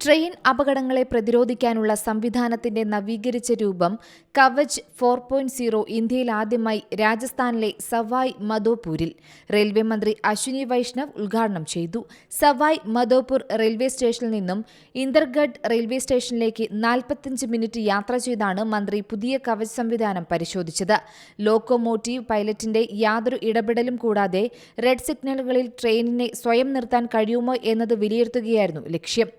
Train അപകടങ്ങളെ പ്രതിരോധിക്കാനുള്ള സംവിധാനത്തിന്റെ നവീകരിച്ച രൂപം കവച് ഫോർ പോയിന്റ് സീറോ ഇന്ത്യയിൽ ആദ്യമായി രാജസ്ഥാനിലെ സവായ് മധോപൂരിൽ റെയിൽവേ മന്ത്രി അശ്വിനി വൈഷ്ണവ് ഉദ്ഘാടനം ചെയ്തു. സവായ് മധോപൂർ റെയിൽവേ സ്റ്റേഷനിൽ നിന്നും ഇന്ദർഗഡ് റെയിൽവേ സ്റ്റേഷനിലേക്ക് നാൽപ്പത്തിയഞ്ച് മിനിറ്റ് യാത്ര ചെയ്താണ് മന്ത്രി പുതിയ കവച് സംവിധാനം പരിശോധിച്ചത്. ലോക്കോമോട്ടീവ് പൈലറ്റിന്റെ യാതൊരു ഇടപെടലും കൂടാതെ റെഡ് സിഗ്നലുകളിൽ ട്രെയിനിനെ സ്വയം നിർത്താൻ കഴിയുമോ എന്നത് വിലയിരുത്തുകയായിരുന്നു ലക്ഷ്യം.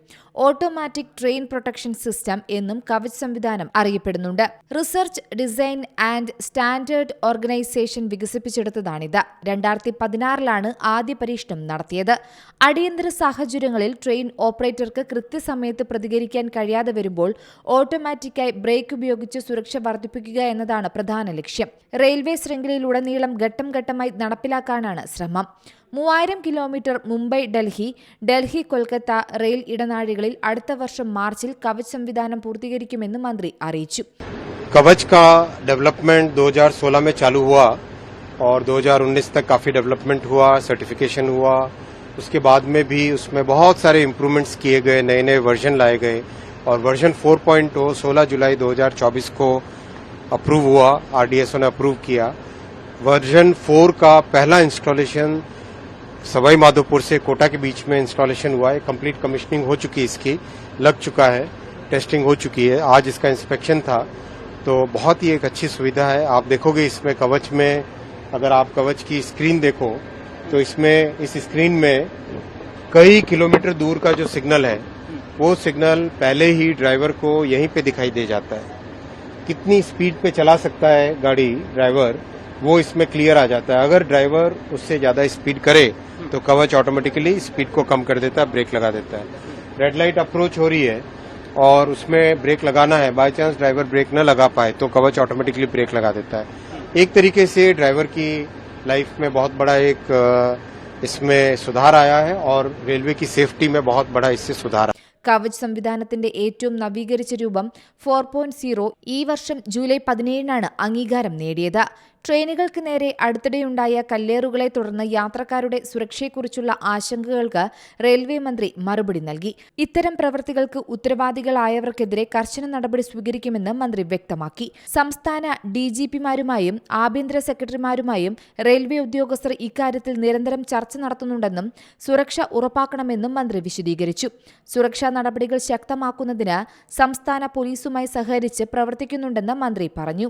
ഓട്ടോമാറ്റിക് ട്രെയിൻ പ്രൊട്ടക്ഷൻ സിസ്റ്റം എന്നും കവച് സംവിധാനം അറിയപ്പെടുന്നുണ്ട്. Research design and standard organisation വികസിപ്പിച്ചെടുത്തതാണിത്. രണ്ടായിരത്തി പതിനാറിലാണ് ആദ്യ പരീക്ഷണം നടത്തിയത്. അടിയന്തര സാഹചര്യങ്ങളിൽ ട്രെയിൻ ഓപ്പറേറ്റർക്ക് കൃത്യസമയത്ത് പ്രതികരിക്കാൻ കഴിയാതെ വരുമ്പോൾ ഓട്ടോമാറ്റിക്കായി ബ്രേക്ക് ഉപയോഗിച്ച് സുരക്ഷ വർദ്ധിപ്പിക്കുക എന്നതാണ് പ്രധാന ലക്ഷ്യം. റെയിൽവേ ശൃംഖലയിലുടനീളം ഘട്ടം ഘട്ടമായി നടപ്പിലാക്കാനാണ് ശ്രമം. മൂവായിരം കിലോമീറ്റർ മുംബൈ ഡൽഹി ഡൽഹി കൊൽക്കത്ത റെയിൽ ഇടനാഴികളിൽ അടുത്ത വർഷം മാർച്ചിൽ കവച് സംവിധാനം പൂർത്തീകരിക്കുമെന്ന് മന്ത്രി അറിയിച്ചു कवच का डेवलपमेंट 2016 में चालू हुआ और 2019 तक काफी डेवलपमेंट हुआ सर्टिफिकेशन हुआ उसके बाद में भी उसमें बहुत सारे इम्प्रूवमेंट्स किए गए नए नए वर्जन लाए गए और वर्जन 4.0 16 जुलाई 2024 को अप्रूव हुआ आरडीएसओ ने अप्रूव किया वर्जन 4 का पहला इंस्टॉलेशन सवाई माधोपुर से कोटा के बीच में इंस्टॉलेशन हुआ है। कंप्लीट कमीशनिंग हो चुकी है इसकी। लग चुका है। टेस्टिंग हो चुकी है। आज इसका इंस्पेक्शन था। तो बहुत ही एक अच्छी सुविधा है। आप देखोगे इसमें कवच में, अगर आप कवच की स्क्रीन देखो तो इसमें, इस स्क्रीन में कई किलोमीटर दूर का जो सिग्नल है, वो सिग्नल पहले ही ड्राइवर को यहीं पे दिखाई दे जाता है। कितनी स्पीड पे चला सकता है गाड़ी ड्राइवर वो इसमें क्लियर आ जाता है अगर ड्राइवर उससे ज्यादा स्पीड करे तो कवच ऑटोमेटिकली स्पीड को कम कर देता है ब्रेक लगा देता है रेड लाइट अप्रोच हो रही है और उसमें ब्रेक लगाना है बाय चांस ड्राइवर ब्रेक न लगा पाए तो कवच ऑटोमेटिकली ब्रेक लगा देता है एक तरीके से ड्राइवर की लाइफ में बहुत बड़ा एक अ, इसमें सुधार आया है और रेलवे की सेफ्टी में बहुत बड़ा इससे सुधार आया കവച് സംവിധാനത്തിന്റെ ഏറ്റവും നവീകരിച്ച രൂപം ഫോർ പോയിന്റ് സീറോ ഈ വർഷം ജൂലൈ പതിനേഴിനാണ് അംഗീകാരം നേടിയത് ട്രെയിനുകൾക്ക് നേരെ അടുത്തിടെയുണ്ടായ കല്ലേറുകളെ തുടർന്ന് യാത്രക്കാരുടെ സുരക്ഷയെക്കുറിച്ചുള്ള ആശങ്കകൾക്ക് റെയിൽവേ മന്ത്രി മറുപടി നൽകി. ഇത്തരം പ്രവൃത്തികൾക്ക് ഉത്തരവാദികളായവർക്കെതിരെ കർശന നടപടി സ്വീകരിക്കുമെന്ന് മന്ത്രി വ്യക്തമാക്കി. സംസ്ഥാന ഡിജിപിമാരുമായും ആഭ്യന്തര സെക്രട്ടറിമാരുമായും റെയിൽവേ ഉദ്യോഗസ്ഥർ ഇക്കാര്യത്തിൽ നിരന്തരം ചർച്ച നടത്തുന്നുണ്ടെന്നും സുരക്ഷ ഉറപ്പാക്കണമെന്നും മന്ത്രി വിശദീകരിച്ചു. സുരക്ഷാ നടപടികൾ ശക്തമാക്കുന്നതിന് സംസ്ഥാന പോലീസുമായി സഹകരിച്ച് പ്രവർത്തിക്കുന്നുണ്ടെന്ന് മന്ത്രി പറഞ്ഞു.